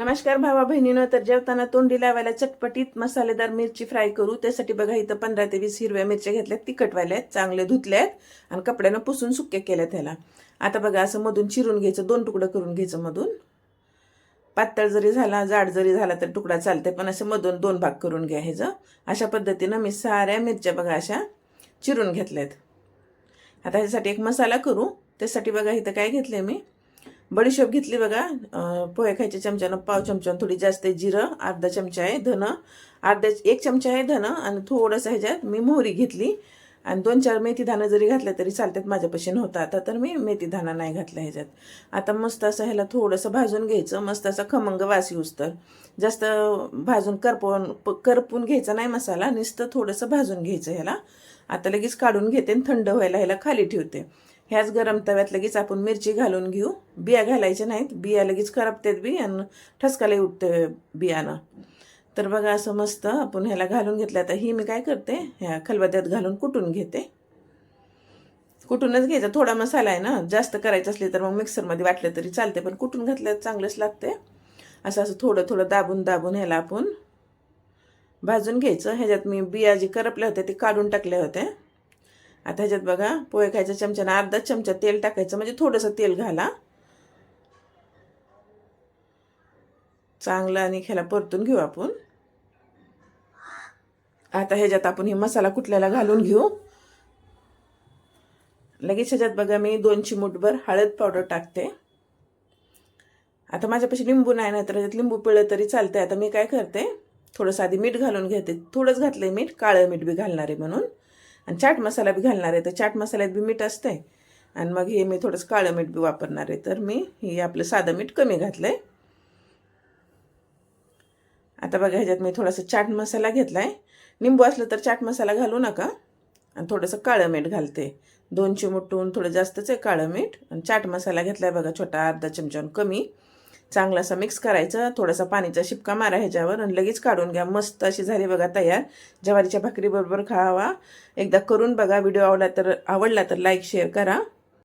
नमस्कार भावा बहिणीनं तर जेवताना तोंडी लावायला चटपटीत मसालेदार मिरची फ्राय करू. त्यासाठी बघा इथं पंधरा ते वीस हिरव्या मिरच्या घेतल्यात तिखटवाल्या आहेत चांगले धुतल्यात आणि कपड्यानं पुसून सुक्या केल्या त्याला आता बघा असं मधून चिरून घ्यायचं दोन तुकडं करून घ्यायचं मधून. पातळ जरी झाला जाड जरी झाला तर तुकडा चालते पण असं मधून दोन भाग करून घ्यायचं अशा पद्धतीनं मी साऱ्या मिरच्या बघा अशा चिरून घेतल्यात. आता ह्यासाठी एक मसाला करू. त्यासाठी बघा इथं काय घेतले मी? बडीशोप घेतली बघा. पोहे खायच्या चमच्यानं पाव चमच्यानं थोडी जास्त आहे जिरं अर्धा चमचा आहे धनं अर्धा एक चमचा आहे धनं आणि थोडंसं ह्याच्यात मी मोहरी घेतली. आणि दोन चार मेथी दाणं जरी घातल्या तरी चालतात माझ्यापाशी नव्हतं. आता तर मी मेथी दाणा नाही घातला ह्याच्यात. आता मस्त असं ह्याला थोडंसं भाजून घ्यायचं. मस्त असं खमंग वास येऊस तर. जास्त भाजून करपवून प- करपून घ्यायचा नाही मसाला. नुसतं थोडंसं भाजून घ्यायचं ह्याला. आता लगेच काढून घेते आणि थंड व्हायला ह्याला खाली ठेवते. ह्याच गरम तव्यात लगेच आपण मिरची घालून घेऊ. बिया घालायच्या नाहीत. बिया लगेच करपतात बी आणि ठसकाला उठते बियानं. तर बघा असं मस्त आपण ह्याला घालून घेतलं. आता ही मी काय करते? ह्या खलबत्त्यात घालून कुटून घेते. कुटूनच घ्यायचा. थोडा मसाला आहे ना जास्त करायचं असले तर मग मिक्सरमध्ये वाटलं तरी चालते पण कुटून घातलं तर चांगलंच लागते असं असं थोडं थोडं दाबून दाबून ह्याला आपण भाजून घ्यायचं. ह्याच्यात मी बिया जी करपल्या होत्या ते काढून टाकल्या होत्या. आता ह्याच्यात बघा पोहे खायच्या चमच्यानं अर्धा चमचा तेल टाकायचं म्हणजे थोडंसं तेल घाला. चांगलं आणि ह्याला परतून घेऊ आपण. आता ह्याच्यात आपण हे मसाला कुठल्याला घालून घेऊ. लगेच ह्याच्यात बघा मी दोन चिमूटभर हळद पावडर टाकते. आता माझ्यापाशी लिंबू नाही ना तर ह्याच्यात लिंबू पिळलं तरी चालते आता मी काय करते थोडंसं आधी मीठ घालून घेते. थोडंच घातलं मीठ काळं मीठ बी घालणार आहे म्हणून. आणि चाट मसाला बी घालणार आहे. तर चाट मसाल्यात बी मीठ असते आणि मग हे मी थोडंसं काळं मीठ बी वापरणार आहे. तर मी हे आपलं साधं मीठ कमी घातलं आहे आता बघा ह्याच्यात मी थोडासा चाट मसाला घेतला आहे निंबू असलं तर चाट मसाला घालू नका. आणि थोडंसं काळं मीठ घालते. दोन चिमुटून थोडं जास्तच आहे काळं मीठ. आणि चाट मसाला घेतला आहे बघा छोटा अर्धा चमच्याहून कमी. चांगला असा मिक्स करायचा थोडासा पाणीचा शिपका मारा ह्याच्यावर आणि लगेच काढून घ्या. मस्त अशी झाली बघा तयार. ज्वारीच्या भाकरीबरोबर खावा. एकदा करून बघा. व्हिडिओ आवडला तर आवडला तर लाईक शेअर करा.